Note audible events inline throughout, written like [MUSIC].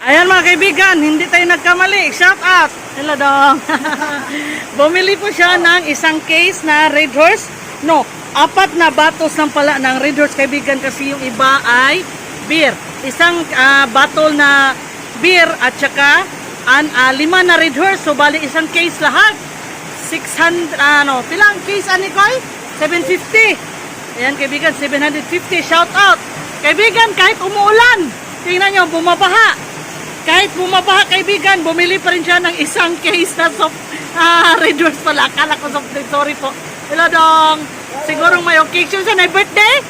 Ayan mga kaibigan, hindi tayo nagkamali. Shout out! Hello dong! [LAUGHS] Bumili po siya ng isang case na Red Horse. No, apat na bottles lang pala ng Red Horse kaibigan kasi yung iba ay beer. Isang ah, bottle na beer at saka an, ah, lima na Red Horse. So bali isang case lahat. 600, ano, pilang case ani Nicole? 750. Ayan kaibigan, 750. Shout out! Kaibigan, kahit umuulan, tingnan nyo, bumabaha. Kahit bumabaha kaibigan, bumili pa rin siya ng isang case na soft ah, Red Horse pala. Akala ko soft drink. Sorry po. Hello, Dong. Siguro may occasion siya na birthday?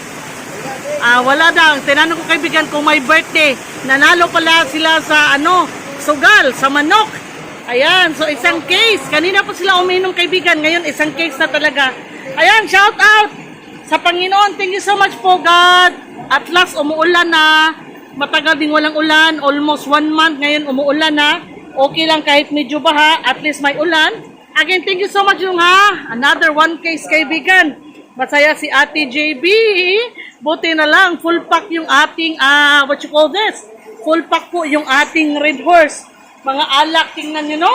Ah, wala daw. Tinanong ko kaibigan kung may birthday. Nanalo pala sila sa ano, sugal, sa manok. Ayan, so isang case. Kanina po sila uminom kaibigan. Ngayon, isang case na talaga. Ayan, shout out sa Panginoon. Thank you so much po, God. At last, umuulan na. Matagal din walang ulan. Almost one month. Ngayon, umuulan na. Okay lang kahit medyo baha. At least may ulan. Again, thank you so much yung ha. Another one case kaibigan. Masaya si Ate JB. Buti na lang, full pack yung ating, ah, what you call this? Full pack po yung ating Red Horse. Mga alak, tingnan nyo, no?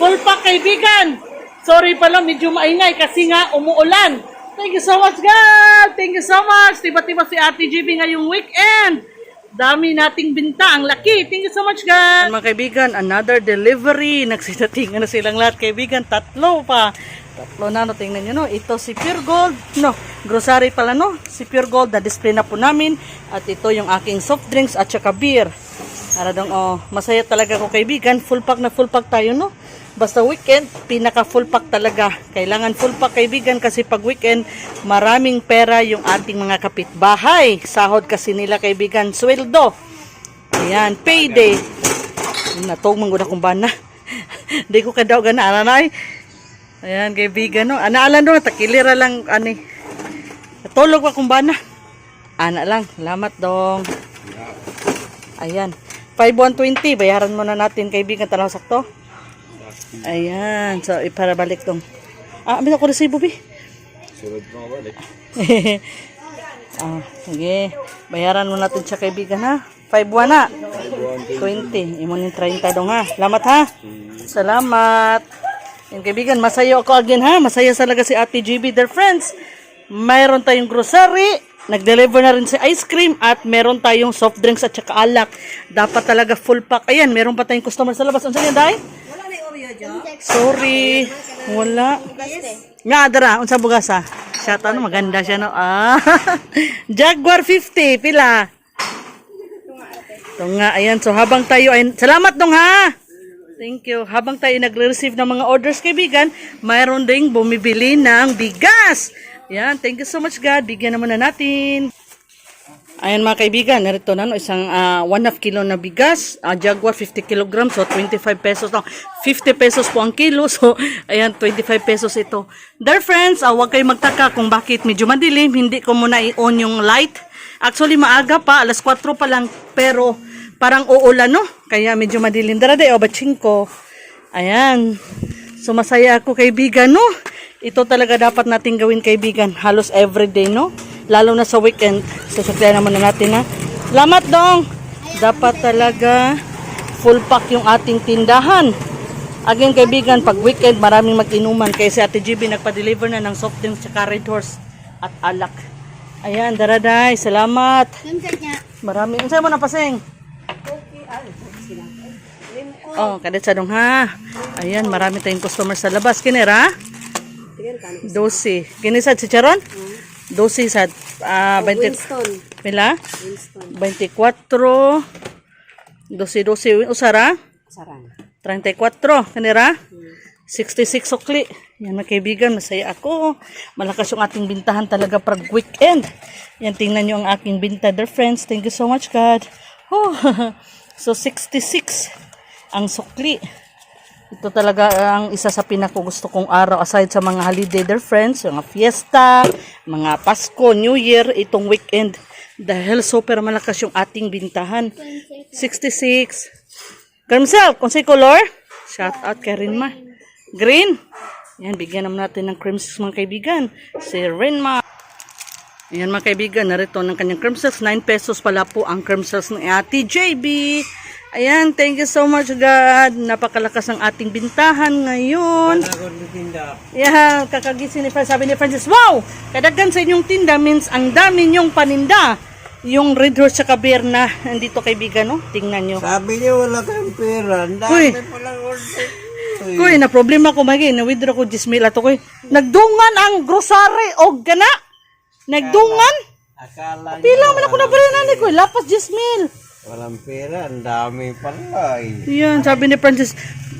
Full pack, kaibigan. Sorry pala, medyo maingay kasi nga umuulan. Thank you so much, God! Thank you so much! Tiba-tiba si Ate JB ngayong weekend. Dami nating binta. Ang laki. Thank you so much, God. Mga kaibigan, another delivery. [LAUGHS] Nagsitatingan na silang lahat, kaibigan. Tatlo pa. Tatlo na, no, tingnan nyo, no. Ito si Pure Gold. No, grocery pala, no. Si Pure Gold, na-display na po namin. At ito yung aking soft drinks at saka beer. Para dong, oh, masaya talaga ko, kaibigan. Full pack na full pack tayo, no. Basta weekend, pinaka full pack talaga. Kailangan full pack kaibigan kasi pag weekend, maraming pera yung ating mga kapitbahay. Sahod kasi nila kaibigan, sweldo. Ayan, payday. Natog man gud akong bana. [LAUGHS] Di ko kadaw gana anay. Ayan, kaibigan no. Ana do takilira lang ani. Tulog pa akong bana. Ana lang, salamat dong. Ayan. 5120 bayaran muna natin kaibigan tanaw sakto. Ayan, so iparabalik tong. Ah, may ako resibo bi. Sunod mo balik. [LAUGHS] ah, sige. Bayaran mo natin siya kaibigan ha. 5-1 na. 20. Imo ni 30 dong ha. Salamat ha. Salamat. Yung kaibigan, masaya ako again ha. Masaya talaga si Ate GB, their friends. Mayroon tayong grocery. Nag-deliver na rin si ice cream at meron tayong soft drinks at saka alak. Dapat talaga full pack. Ayan, meron pa tayong customer sa labas. Ano yan, Day? Sorry. Wala. Nga, Adara. Unsa bugasa? Siya ano, maganda siya, no? Ah. [LAUGHS] Jaguar 50. Pila? Ito nga, ayan. So, habang tayo ay... Salamat dong, ha? Thank you. Habang tayo nagre-receive ng mga orders, kaibigan, mayroon ding bumibili ng bigas. Yan. Thank you so much, God. Bigyan naman na natin. Ayan mga kaibigan, narito na no, isang ah, 1 half kilo na bigas, ah, Jaguar 50 kilograms, so 25 pesos lang. 50 pesos po ang kilo, so ayan 25 pesos ito. Dear friends, ah, huwag kayong magtaka kung bakit medyo madilim, hindi ko muna i-on yung light. Actually maaga pa, alas 4 pa lang, pero parang uulan no, kaya medyo madilim. Darade o batching ko. Ayan, so masaya ako kaibigan no. Ito talaga dapat nating gawin kaibigan, halos everyday no lalo na sa weekend. Sasakyan naman na natin ha. Salamat dong! Dapat talaga full pack yung ating tindahan. Again kaibigan, pag weekend maraming mag-inuman. Kaya si Ate GB nagpa-deliver na ng soft drinks sa Red Horse at alak. Ayan, daraday. Salamat. Marami. Unsay mo na paseng? Oh, kadit sa dong ha. Ayan, marami tayong customer sa labas. Kinera? 12. Kinisad si Charon? 12 sa ah 20 Winston. pila? Winston. 24 12 12 usara? Sarang. 34 kanira? 66 sukli yan mga kaibigan masaya ako. Malakas yung ating bintahan talaga pag weekend. Yan tingnan nyo ang aking binta dear friends. Thank you so much God. Oh, [LAUGHS] so 66 ang sukli ito talaga ang isa sa pinakagusto kong araw aside sa mga holiday their friends, mga fiesta, mga Pasko, New Year, itong weekend. Dahil super malakas yung ating bintahan. 66. Gramsel, kung si color, shout out kay Rinma. Green. Yan, bigyan naman natin ng cream sauce mga kaibigan. Si Rinma. Ayan mga kaibigan, narito ng kanyang cream sauce. 9 pesos pala po ang cream sauce ng Ate JB. Ayan, thank you so much God. Napakalakas ng ating bintahan ngayon. Yeah, kakagising ni Francis. Sabi ni Francis, wow! Kadaghan sa inyong tinda means ang dami niyong paninda. Yung Red Horse sa beer na nandito kaibigan, no? Tingnan nyo. Sabi niya wala kang pera. Ang dami palang order. Uy. Kuy, na problema ko magi, na withdraw ko 10 mil ato kuy. Nagdungan ang grocery og gana. Nagdungan. Akala Pila man ako na nani ko, lapas 10 mil. Walang pera. Ang dami pala. eh. Yan, sabi ni Francis,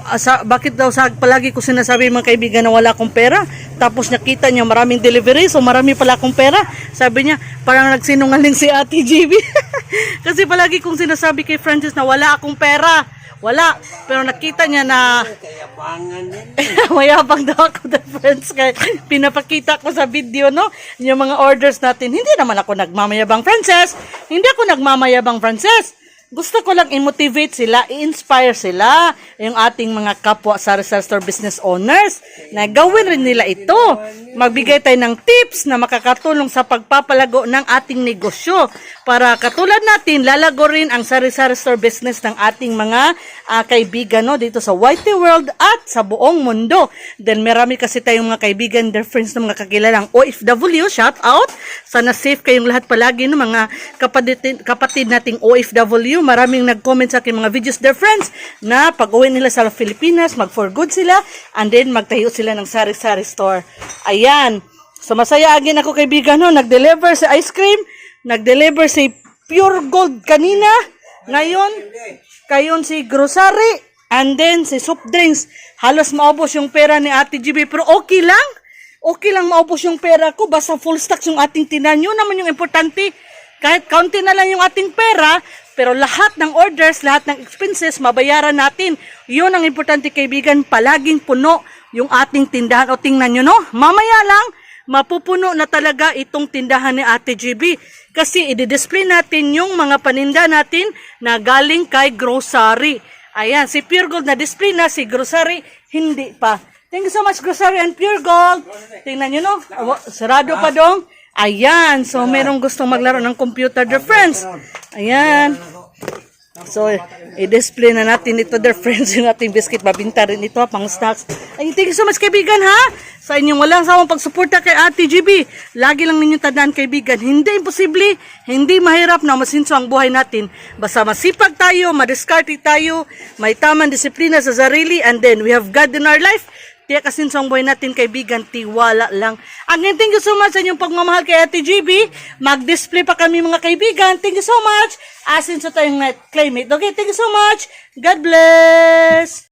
ah, sa, bakit daw sa palagi ko sinasabi mga kaibigan na wala akong pera? Tapos nakita niya maraming delivery, so marami pala akong pera. Sabi niya, parang nagsinungaling si Ate [LAUGHS] GB. Kasi palagi kong sinasabi kay Francis na wala akong pera. Wala. Pero nakita niya na Kayabangan din. [LAUGHS] mayabang daw ako the friends kaya pinapakita ko sa video no yung mga orders natin hindi naman ako nagmamayabang Frances hindi ako nagmamayabang Frances gusto ko lang i-motivate sila, i-inspire sila, yung ating mga kapwa sa Rizal Store business owners, na gawin rin nila ito. Magbigay tayo ng tips na makakatulong sa pagpapalago ng ating negosyo. Para katulad natin, lalago rin ang sari-sari store business ng ating mga ah, kaibigan no, dito sa Whitey World at sa buong mundo. Then marami kasi tayong mga kaibigan, their friends na mga kakilalang OFW, shout out. Sana safe kayong lahat palagi no, mga kapatid, kapatid nating OFW. Maraming nag-comment sa akin mga videos, their friends, na pag uwi nila sa Pilipinas, mag for good sila, and then magtayo sila ng sari-sari store. Ayan. So masaya agin ako kaibigan no, nag-deliver si ice cream, nag-deliver si Pure Gold kanina. Ngayon, kayon si grocery, and then si soft drinks. Halos maubos yung pera ni Ate GB, pero okay lang. Okay lang maubos yung pera ko, basta full stocks yung ating tinan. Yun naman yung importante. Kahit kaunti na lang yung ating pera, pero lahat ng orders, lahat ng expenses, mabayaran natin. Yun ang importante kaibigan, palaging puno yung ating tindahan. O tingnan nyo, no? Mamaya lang, mapupuno na talaga itong tindahan ni Ate GB. Kasi i-display natin yung mga paninda natin na galing kay grocery. Ayan, si Pure Gold na display na, si grocery hindi pa. Thank you so much, grocery and Pure Gold. Tingnan nyo, no? Sarado pa dong. Ayan, so merong gustong maglaro ng computer, dear friends. Ayan. So, i-display na natin ito, dear friends, [LAUGHS] yung ating biscuit. Babinta rin ito, pang snacks. Ay, thank you so much, kaibigan, ha? Sa inyong walang sawang pagsuporta kay Ate GB. Lagi lang ninyong tandaan, kaibigan, hindi imposible, hindi mahirap na masinso ang buhay natin. Basta masipag tayo, madiskarte tayo, may tamang disiplina sa sarili, and then we have God in our life. Tiyak kasi sa buhay natin, kaibigan, tiwala lang. Again, thank you so much sa inyong pagmamahal kay Ate GB. Mag-display pa kami mga kaibigan. Thank you so much. Asin sa tayong net claimate. Okay, thank you so much. God bless.